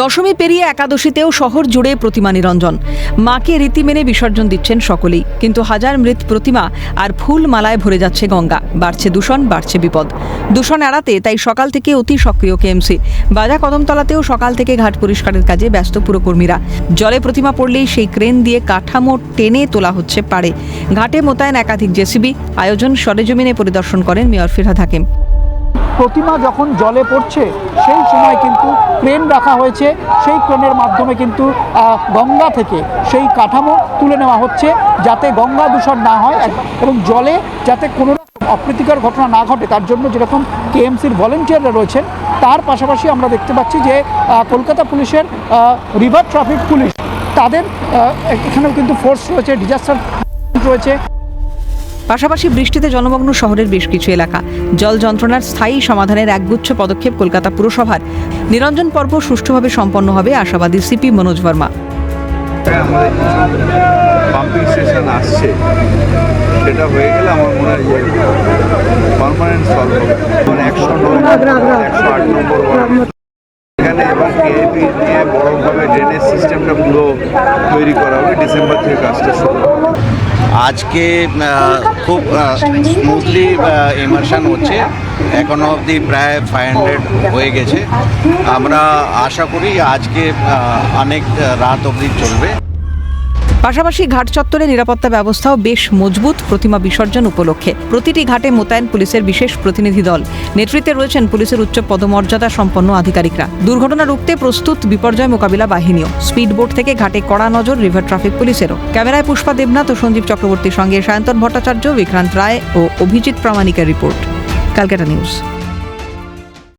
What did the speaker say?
দশমী পেরিয়ে একাদশীতেও শহর জুড়ে প্রতিমা নিরঞ্জন। মাকে রীতি মেনে বিসর্জন দিচ্ছেন সকলেই, কিন্তু হাজার মৃত প্রতিমা আর ফুল মালায় ভরে যাচ্ছে গঙ্গা। বাড়ছে দূষণ, বাড়ছে বিপদ। দূষণ এড়াতে তাই সকাল থেকে অতি সক্রিয় কেএমসি। বাজা কদমতলাতেও সকাল থেকে ঘাট পরিষ্কারের কাজে ব্যস্ত পুরকর্মীরা। জলে প্রতিমা পড়লেই সেই ক্রেন দিয়ে কাঠামো টেনে তোলা হচ্ছে পারে ঘাটে মোতায়েন একাধিক জেসিবি। আয়োজন সরেজমিনে পরিদর্শন করেন মেয়র ফিরহাদ হাকিম। প্রতিমা যখন জলে পড়ছে, সেই সময় কিন্তু ক্রেন রাখা হয়েছে। সেই ক্রেনের মাধ্যমে কিন্তু গঙ্গা থেকে সেই কাঠামো তুলে নেওয়া হচ্ছে যাতে গঙ্গা দূষণ না হয় এবং জলে যাতে কোনো অপ্রীতিকর ঘটনা না ঘটে, তার জন্য যেরকম কেএমসির ভলেন্টিয়াররা রয়েছেন, তার পাশাপাশি আমরা দেখতে পাচ্ছি যে কলকাতা পুলিশের রিভার ট্রাফিক পুলিশ তাদের এখানেও কিন্তু ফোর্স রয়েছে ডিজাস্টার রয়েছে। পাশাপাশি বৃষ্টিতে জনমগ্ন শহরের বেশ কিছু এলাকা। জল যন্ত্রণার স্থায়ী সমাধানের একগুচ্ছ পদক্ষেপ কলকাতা পুরসভার। নিরঞ্জন পর্ব সুষ্ঠুভাবে সম্পন্ন হবে আশাবাদী সিপি মনোজ বর্মা। সেটা হয়ে আমার মনে ড্রেনেজ সিস্টেমটা পুরো তৈরি করা হবে। ডিসেম্বর থেকে কাজটা শুরু আজকে খুব স্মুথলি ইমার্শন হচ্ছে। এখনও অবধি প্রায় ফাইভ হান্ড্রেড হয়ে গেছে। আমরা আশা করি আজকে অনেক রাত অবধি চলবে। পাশাপাশি ঘাট চত্বরে নিরাপত্তা ব্যবস্থাও বেশ মজবুত প্রতিমা বিসর্জন উপলক্ষে। প্রতিটি ঘাটে মোতায়েন পুলিশের বিশেষ প্রতিনিধি দল। নেতৃত্বে রয়েছেন পুলিশের উচ্চ পদমর্যাদা সম্পন্ন আধিকারিকরা। দুর্ঘটনা রুখতে প্রস্তুত বিপর্যয় মোকাবিলা বাহিনীও। স্পিড বোট থেকে ঘাটে কড়া নজর রিভার ট্রাফিক পুলিশেরও। ক্যামেরায় পুষ্পা দেবনাথ ও সঞ্জীব চক্রবর্তীর সঙ্গে সায়ন্তন ভট্টাচার্য, বিক্রান্ত রায় ও অভিজিৎ প্রামাণিকের রিপোর্ট। Calcutta news.